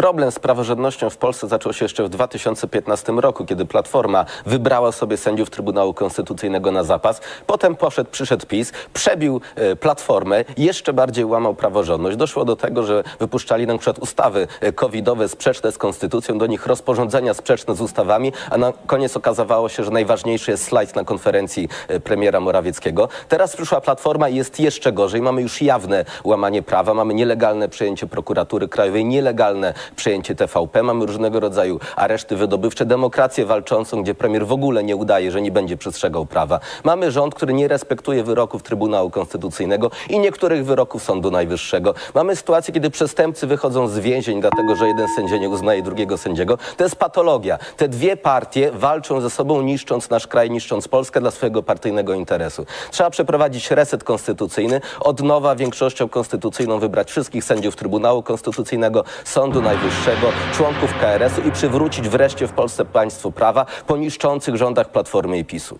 Problem z praworządnością w Polsce zaczął się jeszcze w 2015 roku, kiedy Platforma wybrała sobie sędziów Trybunału Konstytucyjnego na zapas. Potem poszedł, przyszedł PiS, przebił e, Platformę, jeszcze bardziej łamał praworządność. Doszło do tego, że wypuszczali na przykład ustawy e, covidowe sprzeczne z konstytucją, do nich rozporządzenia sprzeczne z ustawami, a na koniec okazało się, że najważniejszy jest slajd na konferencji e, premiera Morawieckiego. Teraz przyszła Platforma i jest jeszcze gorzej. Mamy już jawne łamanie prawa, mamy nielegalne przejęcie prokuratury krajowej, nielegalne przejęcie TVP, mamy różnego rodzaju areszty wydobywcze, demokrację walczącą, gdzie premier w ogóle nie udaje, że nie będzie przestrzegał prawa. Mamy rząd, który nie respektuje wyroków Trybunału Konstytucyjnego i niektórych wyroków Sądu Najwyższego. Mamy sytuację, kiedy przestępcy wychodzą z więzień, dlatego że jeden sędzia nie uznaje drugiego sędziego. To jest patologia. Te dwie partie walczą ze sobą, niszcząc nasz kraj, niszcząc Polskę dla swojego partyjnego interesu. Trzeba przeprowadzić reset konstytucyjny, od nowa większością konstytucyjną wybrać wszystkich sędziów Trybunału Konstytucyjnego, Sądu Najwyższego, członków KRS-u i przywrócić wreszcie w Polsce państwo prawa po niszczących rządach Platformy i PiSu.